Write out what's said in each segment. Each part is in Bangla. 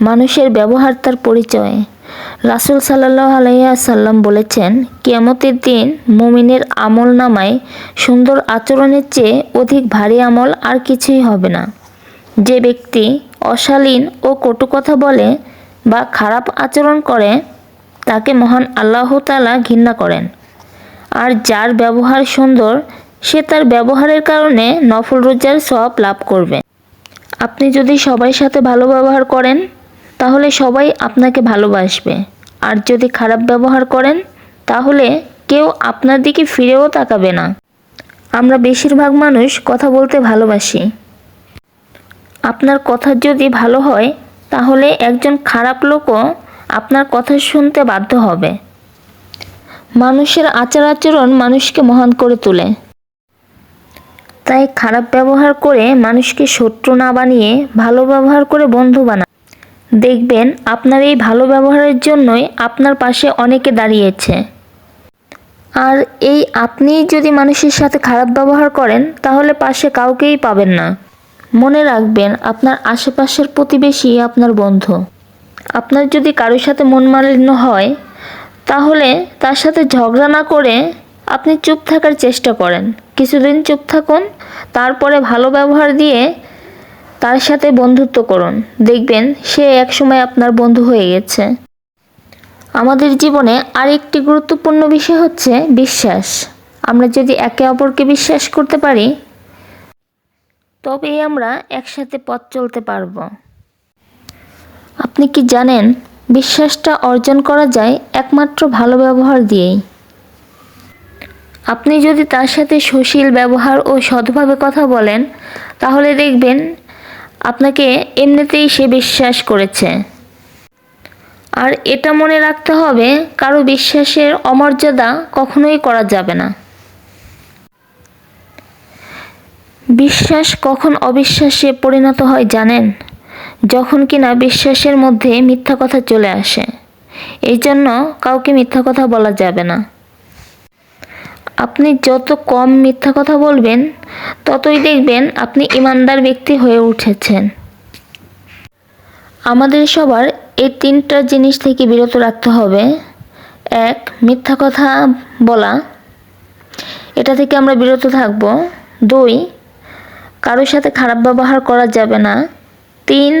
মানুষের ব্যবহার তার পরিচয়। রাসুল সাল্লাহ আলাইসাল্লাম বলেছেন কেমতের দিন মুমিনের আমল নামায় সুন্দর আচরণের চেয়ে অধিক ভারী আমল আর কিছুই হবে না। যে ব্যক্তি অশালীন ও কটু কথা বলে বা খারাপ আচরণ করে, তাকে মহান আল্লাহ তাআলা ঘৃণা করেন। আর যার ব্যবহার সুন্দর, সে তার ব্যবহারের কারণে নফল রোজার সব লাভ করবে। আপনি যদি সবার সাথে ভালো ব্যবহার করেন তাহলে সবাই আপনাকে ভালোবাসবে। আর যদি খারাপ ব্যবহার করেন, তাহলে কেউ আপনার দিকে ফিরেও তাকাবে না। আমরা বেশিরভাগ মানুষ কথা বলতে ভালোবাসি। আপনার কথা যদি ভালো হয়, তাহলে একজন খারাপ লোকও আপনার কথা শুনতে বাধ্য হবে। মানুষের আচার আচরণ মানুষকে মহান করে তোলে। তাই খারাপ ব্যবহার করে মানুষকে শত্রু না বানিয়ে ভালো ব্যবহার করে বন্ধু বানা দেখবেন আপনার এই ভালো ব্যবহারের জন্যই আপনার পাশে অনেকে দাঁড়িয়েছে। আর এই আপনি যদি মানুষের সাথে খারাপ ব্যবহার করেন, তাহলে পাশে কাউকেই পাবেন না। মনে রাখবেন, আপনার আশেপাশের প্রতিবেশী আপনার বন্ধু। আপনার যদি কারোর সাথে মন মালিন্য হয়, তাহলে তার সাথে ঝগড়া না করে আপনি চুপ থাকার চেষ্টা করেন। কিছুদিন চুপ থাকুন, তারপরে ভালো ব্যবহার দিয়ে তার সাথে বন্ধুত্ব করুন। দেখবেন সে একসময় আপনার বন্ধু হয়ে গেছে। আমাদের জীবনে আরেকটি গুরুত্বপূর্ণ বিষয় হচ্ছে বিশ্বাস। আমরা যদি একে অপরকে বিশ্বাস করতে পারি, তবেই আমরা একসাথে পথ চলতে পারব। আপনি কি জানেন, বিশ্বাসটা অর্জন করা যায় একমাত্র ভালো ব্যবহার দিয়েই। আপনি যদি তার সাথে সুশীল ব্যবহার ও সৎভাবে কথা বলেন, তাহলে দেখবেন আপনাকে এমনিতেই সে বিশ্বাস করেছে। আর এটা মনে রাখতে হবে, কারও বিশ্বাসের অমর্যাদা কখনোই করা যাবে না। বিশ্বাস কখন অবিশ্বাসে পরিণত হয় জানেন? যখন কিনা বিশ্বাসের মধ্যে মিথ্যা কথা চলে আসে। এই জন্য কাউকে মিথ্যা কথা বলা যাবে না। আপনি যত কম মিথ্যা কথা বলবেন, ততই দেখবেন আপনি ইমানদার ব্যক্তি হয়ে উঠেছেন। আমাদের সবার এই তিনটা জিনিস থেকে বিরত রাখতে হবে। এক, মিথ্যা কথা বলা। এটা থেকে আমরা বিরত থাকব। দুই, কারোর সাথে খারাপ ব্যবহার করা যাবে না। তিন,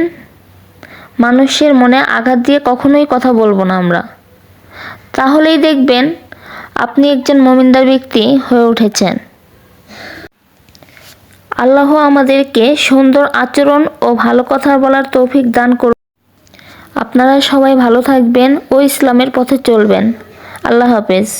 মানুষের মনে আঘাত দিয়ে কখনোই কথা বলব না আমরা। তাহলেই দেখবেন আপনি একজন মমিন্দার ব্যক্তি হয়ে উঠেছেন। আল্লাহ আমাদেরকে সুন্দর আচরণ ও ভালো কথা বলার তৌফিক দান করুন। আপনারা সবাই ভালো থাকবেন ও ইসলামের পথে চলবেন। আল্লাহ হাফেজ।